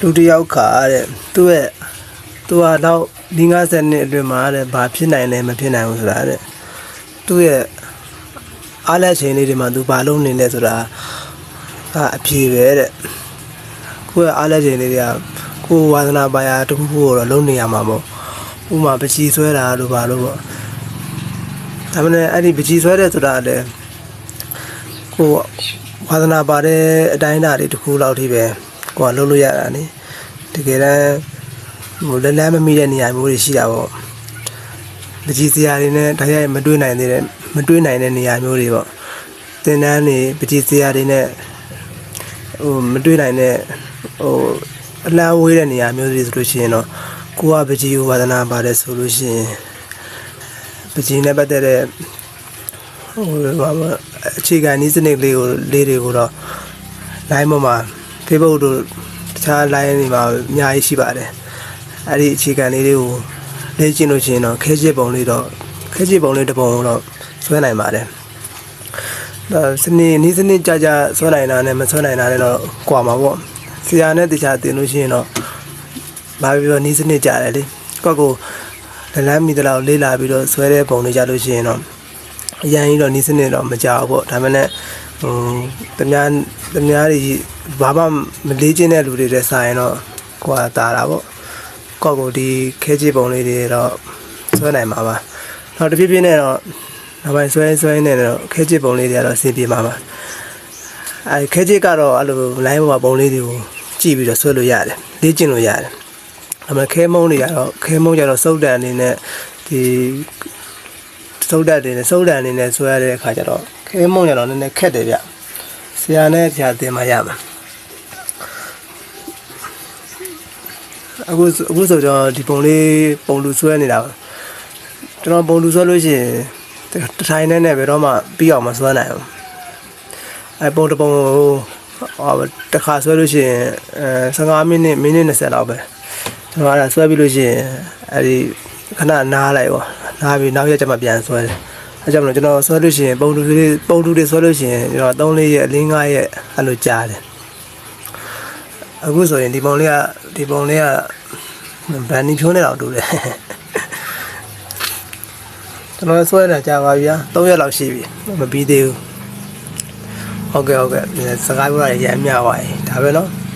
လူတစ်ယောက်ခါတဲ့သူ့ရဲ့သူကတော့ဒီ50နှစ်အတွင်းမှာတဲ့ဘာဖြစ်နိုင်လဲမဖြစ်နိုင်ဘူးဆိုတာတဲ့သူ့ရဲ့အားလက်ချိန်လေးတွေမှာသူဘာလုပ်နေလဲဆိုတာကအဖြေပဲတဲ့ကိုယ့်ရဲ့အားလက်ချိန်လေးတွေကကိုယ်ဝါသနာပါရာတစ်ခုခုကိုတော့လုပ်နေရမှာပေါ့ဥပမာပချီဆွဲတာတို့ဘာလို့ပေါ့ဒါမှမဟုတ်အဲ့ဒီပချီဆွဲတဲ့ဆိုတာလည်းကိုယ်ဝါသနာပါတဲ့အတိုင်းအတာတွေတစ်ခုလောက်ထိပဲ ကိုယ်ကလုပ်လို့ရတာနိတကယ်တမ်းဟိုလက်လန်းမမိတဲ့နေရာမျိုးတွေရှိတာပေါ့ပကြီးစရာတွေနဲ့ဒါရိုက်မတွေးနိုင်သေးတဲ့မတွေးနိုင်တဲ့နေရာမျိုးတွေပေါ့သင်တန်းတွေပကြီးစရာတွေနဲ့ဟိုမတွေးနိုင်တဲ့ဟိုအလံဝေးတဲ့နေရာမျိုးတွေဆိုလို့ရှိရင်တော့ကိုကပကြီးကိုဝါသနာပါတယ်ဆိုလို့ရှိရင်ပကြီးနဲ့ပတ်သက်တဲ့ဟိုဘာမအခြေခံနည်းစနစ်လေးကိုလေးတွေကိုတော့ line ပေါ်မှာ Facebook တို့တခြား line တွေမှာအများကြီးရှိပါတယ်အဲ့ဒီအခြေခံလေးတွေကိုလေ့ကျင့်လို့ရှိရင်တော့ခဲချစ်ပုံလေးတော့ခဲချစ်ပုံလေးတစ်ပုံတော့ဆွဲနိုင်ပါတယ်ဒါစနေနီးစနစ်ကြကြဆွဲနိုင်တာနဲ့မဆွဲနိုင်တာနဲ့တော့ကွာမှာပေါ့ဆရာနဲ့တခြားတင်လို့ရှိရင်တော့ဘာပြောပြောနီးစနစ်ကြတယ်လေကိုယ့်ကိုယ်လမ်းမီတလောက်လေးလာပြီးတော့ဆွဲတဲ့ပုံလေးကြလို့ရှိရင်တော့အရင်ကြီးတော့နီးစနစ်တော့မကြောက်ပေါ့ဒါမှလည်းဟိုတ냐တ냐တွေ ဘာမှမလေးချင်းတဲ့လူတွေတဲ့ဆိုင်တော့ကိုယ်ကတာတာပေါ့ကိုယ့်ကိုယ်ဒီခဲချစ်ပုံလေးတွေတော့ဆွဲနိုင်မှာပါတော့တဖြည်းဖြည်းနဲ့တော့နောက်ပိုင်းဆွဲဆွဲနေတော့ခဲချစ်ပုံလေးတွေကတော့အဆင်ပြေမှာပါအဲခဲချစ်ကတော့အဲ့လို line ပေါ်မှာပုံလေးတွေကိုကြည့်ပြီးတော့ဆွဲလို့ရတယ်လေ့ကျင့်လို့ရတယ်ဒါပေမဲ့ခဲမုံတွေကတော့ခဲမုံကြတော့စုပ်တန်အနေနဲ့ဒီစုပ်တန်တွေနဲ့စုပ်တန်အနေနဲ့ဆွဲရတဲ့အခါကျတော့ခဲမုံကြတော့နည်းနည်းခက်တယ်ဗျဆရာနဲ့ဆရာတင်မှရမှာ အခုအခုဆိုတော့ဒီပုံလေးပုံလူဆွဲနေတာပါကျွန်တော်ပုံလူဆွဲလို့ရှိရင်တထိုင်နဲ့နဲ့ဘယ်တော့မှပြီးအောင်မဆွဲနိုင်ဘူးအဲပုံတစ်ပုံဟိုတစ်ခါဆွဲလို့ရှိရင်အဲ15မိနစ်မိနစ်20လောက်ပဲကျွန်တော်အဲ့ဒါဆွဲပြီးလို့ရှိရင်အဲဒီခဏနားလိုက်ပေါ့နားပြီးနောက်ရက်ကျမှပြန်ဆွဲတယ်အဲကြောင့်မလို့ကျွန်တော်ဆွဲလို့ရှိရင်ပုံတူလေးပုံတူတွေဆွဲလို့ရှိရင်ကျွန်တော်3-4ရက်4-5ရက်အဲ့လိုကြားတယ် အခုဆိုရင်ဒီပုံလေးကဒီပုံလေးကဗန်နီဖြိုးနေတော့တူတယ်ကျွန်တော်ဆွဲနေတာကြာပါပြီ။3ရက်လောက်ရှိပြီ။မပြီးသေးဘူး။ဟုတ်ကဲ့ဟုတ်ကဲ့။စကားပြောရရင်ရမ်းမြပါရင်ဒါပဲနော်။